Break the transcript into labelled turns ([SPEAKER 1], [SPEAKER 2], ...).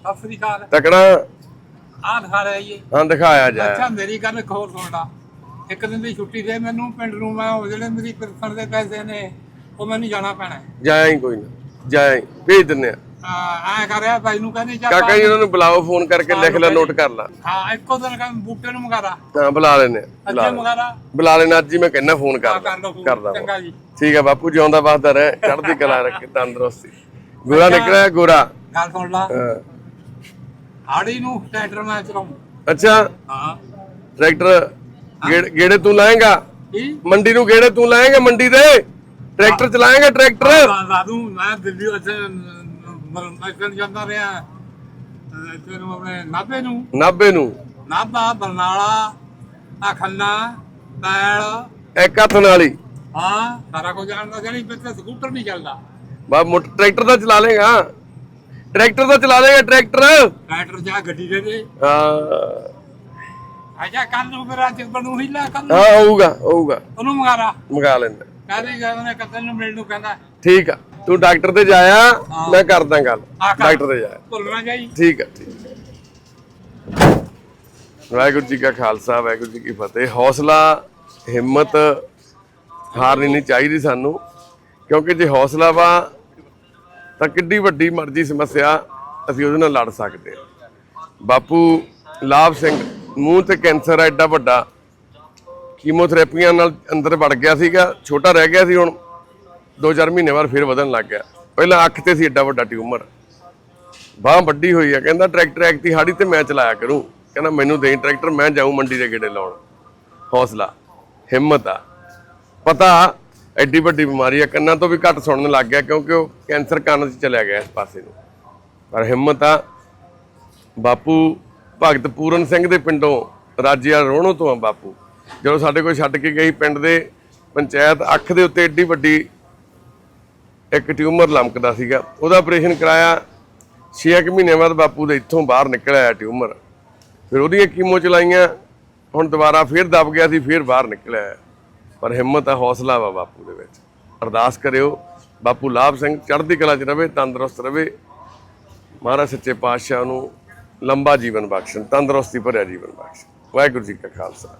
[SPEAKER 1] ਸਤਿ ਸ੍ਰੀ ਅਕਾਲ
[SPEAKER 2] ਤਕੜਾ
[SPEAKER 1] ਆਹ ਦਿਖਾ ਰਿਹਾ ਜੀ।
[SPEAKER 2] ਹਾਂ ਦਿਖਾਇਆ ਜਾ।
[SPEAKER 1] ਅੱਛਾ ਮੇਰੀ ਗੱਲ ਇੱਕ ਹੋਰ ਇੱਕ ਦਿਨ ਦੀ ਛੁੱਟੀ ਦੇ ਮੈਨੂੰ ਪਿੰਡ ਨੂੰ ਮੈਂ ਉਹ ਜਿਹੜੇ ਮੇਰੀ ਪਿਰਸਣ ਦੇ ਪੈਸੇ ਨੇ ਉਹ ਮੈਨੂੰ ਜਾਣਾ ਪੈਣਾ ਹੈ।
[SPEAKER 2] ਜਾਇਆ ਹੀ ਕੋਈ ਨਾ ਜਾਇਆ ਹੀ ਭੇਜ ਦਿੰਨੇ ਆ
[SPEAKER 1] ਆ ਐ ਕਰ ਰਿਹਾ ਭਾਈ ਨੂੰ ਕਹਿੰਦੀ ਚੱਲ
[SPEAKER 2] ਕਾਕਾ ਜੀ ਉਹਨਾਂ ਨੂੰ ਬੁਲਾਓ ਫੋਨ ਕਰਕੇ ਲਿਖ ਲੈ ਨੋਟ ਕਰ ਲਾ।
[SPEAKER 1] ਹਾਂ ਇੱਕੋ ਦਿਨ ਕਹਿੰਦਾ ਬੂਟੇ ਨੂੰ ਮੰਗਾ
[SPEAKER 2] ਹਾਂ ਬੁਲਾ ਲੈਨੇ ਆ, ਬੁਲਾ
[SPEAKER 1] ਅੱਛਾ
[SPEAKER 2] ਲੈਨੇ
[SPEAKER 1] ਮੰਗਾ।
[SPEAKER 2] ਬੁਲਾ ਲੈਣਾ ਅੱਜ ਹੀ ਮੈਂ ਕਹਿੰਦਾ ਫੋਨ
[SPEAKER 1] ਆ
[SPEAKER 2] ਕਰ
[SPEAKER 1] ਕਰ ਲਓ ਫੋਨ।
[SPEAKER 2] ਕਰਦਾ
[SPEAKER 1] ਚੰਗਾ। ਜੀ।
[SPEAKER 2] ਠੀਕ ਆ ਬਾਪੂ ਜਿਉਂਦਾ ਵਸਦਾ ਰਹਿ ਚੜ੍ਹਦੀ ਕਲਾ ਰੱਖੇ ਤੰਦਰੁਸਤੀ। ਗੋਰਾ ਨਿਕਲਿਆ ਗੋਰਾ।
[SPEAKER 1] ਗੱਲ ਸੁਣ ਲਾ।
[SPEAKER 2] ਹਾਂ।
[SPEAKER 1] ਹਾੜੀ ਨੂੰ ਟਰੈਕਟਰ ਮੈਂ ਚਲਾਉਂ।
[SPEAKER 2] ਅੱਛਾ।
[SPEAKER 1] ਹਾਂ।
[SPEAKER 2] ਟਰੈਕਟਰ ਗੇੜ- ਗੇੜੇ ਤੂੰ ਲਾਏਗਾ?
[SPEAKER 1] ਕੀ?
[SPEAKER 2] ਮੰਡੀ ਨੂੰ ਗੇੜੇ ਤੂੰ ਲਾਏਗਾ ਮੰਡੀ ਦੇ? ਟਰੈਕਟਰ ਚਲਾਏਗਾ ਟਰੈਕਟਰ?
[SPEAKER 1] ਦਾਦੂ ਮੈਂ ਦਿੱਲੀ ਉੱਥੇ ਮੈਂ ਜਾਂਦਾ ਰਿਹਾ। ਅਹ ਇੱਥੇ ਨੂੰ ਆਪਣੇ ਨਾਭੇ ਨੂੰ।
[SPEAKER 2] ਨਾਬੇ ਨੂੰ?
[SPEAKER 1] ਨਾਭਾ ਬਰਨਾਲਾ ਆ ਖੰਨਾ ਪੈਲ।
[SPEAKER 2] ਇੱਕ ਹੱਥ ਨਾਲ ਹੀ।
[SPEAKER 1] ਹਾਂ ਸਾਰਾ ਕੁਝ ਜਾਣਦਾ ਪਿੱਛੇ ਸਕੂਟਰ ਨਹੀਂ ਚੱਲਦਾ।
[SPEAKER 2] ਬਾ ਮੋਟਰ ਟਰੈਕਟਰ ਤਾਂ ਚਲਾ ਲੇਗਾ ਟਰੈਕਟਰ ਤਾਂ ਚਲਾ ਲੇਗਾ ਟਰੈਕਟਰ।
[SPEAKER 1] ਟਰੈਕਟਰ ਜਾ ਗੱਡੀ ਦੇ ਦੇ।
[SPEAKER 2] ਹਾਂ।
[SPEAKER 1] ਆਜਾ ਕੱਲ ਨੂੰ ਫਿਰ ਅੱਜ ਬਣੂ ਹੀ ਲੈ ਕੱਲ
[SPEAKER 2] ਹਾਂ ਹੋਊਗਾ ਹੋਊਗਾ।
[SPEAKER 1] ਉਹਨੂੰ ਮੰਗਾਰਾ
[SPEAKER 2] ਮੰਗਾ ਲੈਂਦਾ।
[SPEAKER 1] ਕਹਿੰਦੇ ਜਦੋਂ ਨੇ ਕੱਤਲ ਨੂੰ ਮਿਲਣ ਨੂੰ ਕਹਿੰਦਾ।
[SPEAKER 2] ਠੀਕ ਆ ਤੂੰ ਡਾਕਟਰ ਤੇ ਜਾਇਆ ਮੈਂ ਕਰਦਾ ਗੱਲ। ਡਾਕਟਰ ਤੇ ਜਾਇਆ।
[SPEAKER 1] ਭੁੱਲਣਾ ਜਾਈ।
[SPEAKER 2] ਠੀਕ ਆ ਠੀਕ। ਵਾਹਿਗੁਰੂ ਜੀ ਕਾ ਖਾਲਸਾ ਵਾਹਿਗੁਰੂ ਜੀ ਕੀ ਫਤਿਹ। ਹੌਸਲਾ ਹਿੰਮਤ ਹਾਰਨੀ ਨਹੀਂ ਚਾਹੀਦੀ ਸਾਨੂੰ ਕਿਉਂਕਿ ਜੇ ਹੌਸਲਾ ਵਾ ਤਾਂ ਕਿੱਡੀ ਵੱਡੀ ਮਰਜ਼ੀ ਸਮੱਸਿਆ ਅਸੀਂ ਉਹਦੇ ਨਾਲ ਲੜ ਸਕਦੇ ਹਾਂ। ਬਾਪੂ ਲਾਭ ਸਿੰਘ, ਮੂੰਹ ਤੇ ਕੈਂਸਰ ਆ ਐਡਾ ਵੱਡਾ। ਕੀਮੋਥੈਰੇਪੀਆਂ ਨਾਲ ਅੰਦਰ ਵੜ ਗਿਆ ਸੀਗਾ, ਛੋਟਾ ਰਹਿ ਗਿਆ ਸੀ ਹੁਣ। 2-4 ਮਹੀਨੇ ਬਾਅਦ ਫਿਰ ਵਧਣ ਲੱਗ ਗਿਆ। ਪਹਿਲਾਂ ਅੱਖ ਤੇ ਸੀ ਐਡਾ ਵੱਡਾ ਟਿਊਮਰ। ਬਾਹ ਵੱਡੀ ਹੋਈ ਆ, ਕਹਿੰਦਾ ਟਰੈਕਟਰ ਐਕਤੀ ਹਾੜੀ ਤੇ ਮੈਂ ਚਲਾਇਆ ਕਰੂੰ। ਕਹਿੰਦਾ ਮੈਨੂੰ ਦੇਈ ਟਰੈਕਟਰ, ਮੈਂ ਜਾਊਂ ਮੰਡੀ ਦੇ ਗੇੜੇ ਲਾਉਣ। ਹੌਸਲਾ, ਹਿੰਮਤ ਆ। ਪਤਾ ਐਡੀ ਵੱਡੀ ਬਿਮਾਰੀ ਆ, ਕੰਨਾਂ ਤੋਂ ਵੀ ਘੱਟ ਸੁਣਨ ਲੱਗ ਗਿਆ ਕਿਉਂਕਿ ਉਹ ਕੈਂਸਰ ਕੰਨ 'ਚ ਚਲਿਆ ਗਿਆ ਇਸ ਪਾਸੇ ਨੂੰ। ਪਰ ਹਿੰਮਤ ਆ, ਬਾਪੂ ਭਗਤ ਪੂਰਨ ਸਿੰਘ ਦੇ ਪਿੰਡੋਂ ਰਾਜਿਆ ਰੋਣੋ ਤੋਂ ਆ ਬਾਪੂ। ਜਦੋਂ ਸਾਡੇ ਕੋਲ ਛੱਡ ਕੇ ਗਈ ਪਿੰਡ ਦੇ ਪੰਚਾਇਤ, ਅੱਖ ਦੇ ਉੱਤੇ ਐਡੀ ਵੱਡੀ ਇੱਕ ਟਿਊਮਰ ਲਮਕਦਾ ਸੀਗਾ। ਉਹਦਾ ਆਪਰੇਸ਼ਨ ਕਰਾਇਆ 6 ਮਹੀਨਿਆਂ ਬਾਅਦ ਬਾਪੂ ਦੇ ਇੱਥੋਂ ਬਾਹਰ ਨਿਕਲ ਆਇਆ ਟਿਊਮਰ। ਫਿਰ ਉਹਦੀਆਂ ਕੀਮੋ ਚਲਾਈਆਂ, ਹੁਣ ਦੁਬਾਰਾ ਫਿਰ ਦਬ ਗਿਆ ਸੀ, ਫਿਰ ਬਾਹਰ ਨਿਕਲ ਆਇਆ। ਪਰ ਹਿੰਮਤ ਆ ਹੌਸਲਾ ਵਾ ਬਾਪੂ ਦੇ ਵਿੱਚ। ਅਰਦਾਸ ਕਰਿਓ, ਬਾਪੂ ਲਾਭ ਸਿੰਘ ਚੜ੍ਹਦੀ ਕਲਾ 'ਚ ਰਵੇ, ਤੰਦਰੁਸਤ ਰਵੇ। ਮਹਾਰਾਜ ਸੱਚੇ ਪਾਤਸ਼ਾਹ ਨੂੰ ਲੰਬਾ ਜੀਵਨ ਬਖਸ਼ਣ, ਤੰਦਰੁਸਤੀ ਭਰਿਆ ਜੀਵਨ ਬਖਸ਼ਣ। ਵਾਹਿਗੁਰੂ ਜੀ ਕਾ ਖਾਲਸਾ।